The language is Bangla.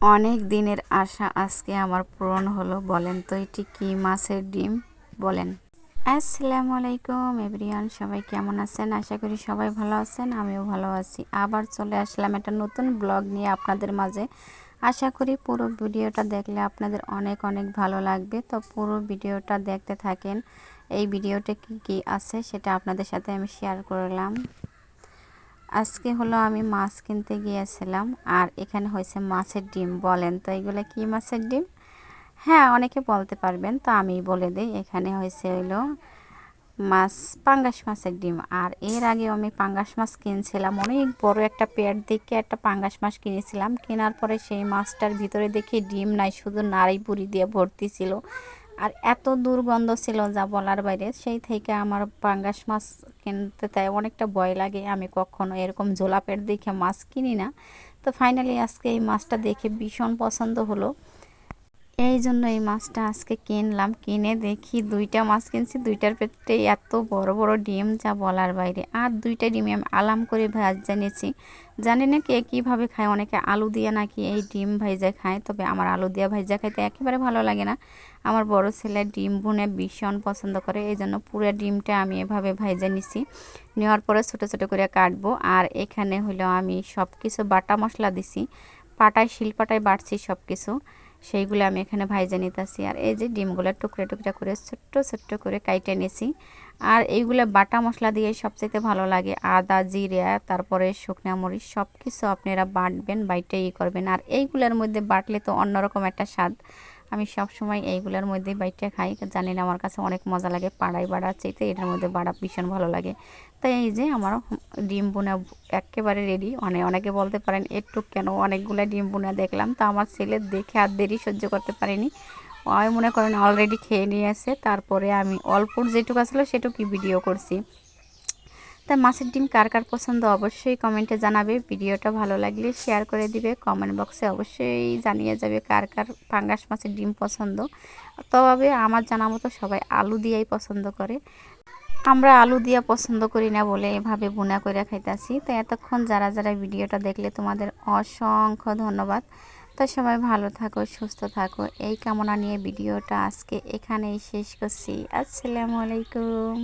অনেক দিনের আশা আজকে আমার পূরণ হলো, বলেন তো এটি কি মাছের ডিম? বলেন। আসসালামু আলাইকুম এভরিওয়ান, সবাই কেমন আছেন? আশা করি সবাই ভালো আছেন, আমিও ভালো আছি। আবার চলে আসলাম একটা নতুন ব্লগ নিয়ে আপনাদের মাঝে। আশা করি পুরো ভিডিওটা দেখলে আপনাদের অনেক অনেক ভালো লাগবে। তো পুরো ভিডিওটা দেখতে থাকেন, এই ভিডিওটা কি কি আছে সেটা আপনাদের সাথে আমি শেয়ার করলাম। আজকে হলো আমি মাছ কিনতে গিয়েছিলাম, আর এখানে হয়েছে মাছের ডিম, বলেন তো এগুলো কি মাছের ডিম? হ্যাঁ অনেকে বলতে পারবেন, তো আমি বলে দিই, এখানে হয়েছে হইল মাছ, পাঙ্গাস মাছের ডিম, আর এর আগে আমি পাঙ্গাস মাছ কিনছিলাম, অনেক বড় একটা পেট দেখে একটা পাঙ্গাস মাছ কিনেছিলাম, কেনার পরে সেই মাছটার ভিতরে দেখি ডিম নাই, শুধু নাড়ি পুরি দিয়ে ভর্তি ছিল আর এত দুর্গন্ধ ছিল যা বলার বাইরে, সেই থেকে আমার পাঙ্গাস মাছ কিনতে তাই অনেকটা ভয় লাগে। আমি কখনো এরকম জোলাপের দেখে মাছ কিনি না। তো ফাইনালি আজকে এই মাছটা দেখে ভীষণ পছন্দ হলো। এই জন্য এই মাছটা আজকে কিনলাম। কিনে দেখি দুইটা মাছ কিনছি, দুইটার পেটে এত বড় বড় ডিম, যা বলার বাইরে। আর দুইটা ডিমে আমি আলাম করে ভাজ জানিয়েছি জানি না কে কীভাবে খায়, অনেকে আলু দিয়ে নাকি এই ডিম ভাইজা খায়, তবে আমার আলু দিয়ে ভাইজা খাইতে একেবারে ভালো লাগে না। আমার বড় ছেলে ডিম ভুনে ভীষণ পছন্দ করে এই জন্য পুরো ডিমটা আমি এভাবে ভাইজা নিছি। নেওয়ার পরে ছোটো ছোটো করে কাটবো, আর এখানে হলো আমি সব কিছু বাটা মশলা দিছি। পাটায়, শিলপাটায় বাটছি সব কিছু সেইগুলো আমি এখানে ভাইজে নিতেছি। আর এই যে ডিমগুলো টুকরে টুকরা করে, ছোট্ট ছোট্ট করে কাইটে নিছি। আর এইগুলো বাটা মশলা দিয়ে সবচেয়ে ভালো লাগে। আদা, জিরা, তারপরে শুকনা মরিচ সব কিছু আপনারা বাটবেন, বাইটে ই করবেন। আর এইগুলোর মধ্যে বাটলে তো অন্যরকম একটা স্বাদ। আমি সব সময় এইগুলোর মধ্যেই বাইটটা খাই। জানি না, আমার কাছে অনেক মজা লাগে পাড়াই বাড়া চাইতে এটার মধ্যে বাড়া ভীষণ ভালো লাগে। তাই এই যে আমার ডিম বোনা একেবারে রেডি অনেক অনেকে বলতে পারেন একটু কেন? অনেকগুলো ডিম বোনা দেখলাম। তো আমার ছেলে দেখে আর দেরি সহ্য করতে পারেনি। আমি মনে করেন অলরেডি খেয়ে নিয়েছে। তারপরে আমি অল্পর যেটুকু আসলো সেটুকুই ভিডিও করছি। তা মাছের ডিম কার কার পছন্দ অবশ্যই কমেন্টে জানাবে। ভিডিওটা ভালো লাগলে শেয়ার করে দিবে। কমেন্ট বক্সে অবশ্যই জানিয়ে যাবে কার কার পাঙ্গাস মাছের ডিম পছন্দ। তবে আমার জানা মতো সবাই আলু দিয়েই পছন্দ করে। আমরা আলু দিয়ে পছন্দ করি না বলে এভাবে বুনা করে খাইতেছি। তো এতক্ষণ যারা যারা ভিডিওটা দেখলে তোমাদের অসংখ্য ধন্যবাদ। তো সবাই ভালো থাকো, সুস্থ থাকো। এই কামনা নিয়ে ভিডিওটা আজকে এখানেই শেষ করছি। আসসালামু আলাইকুম।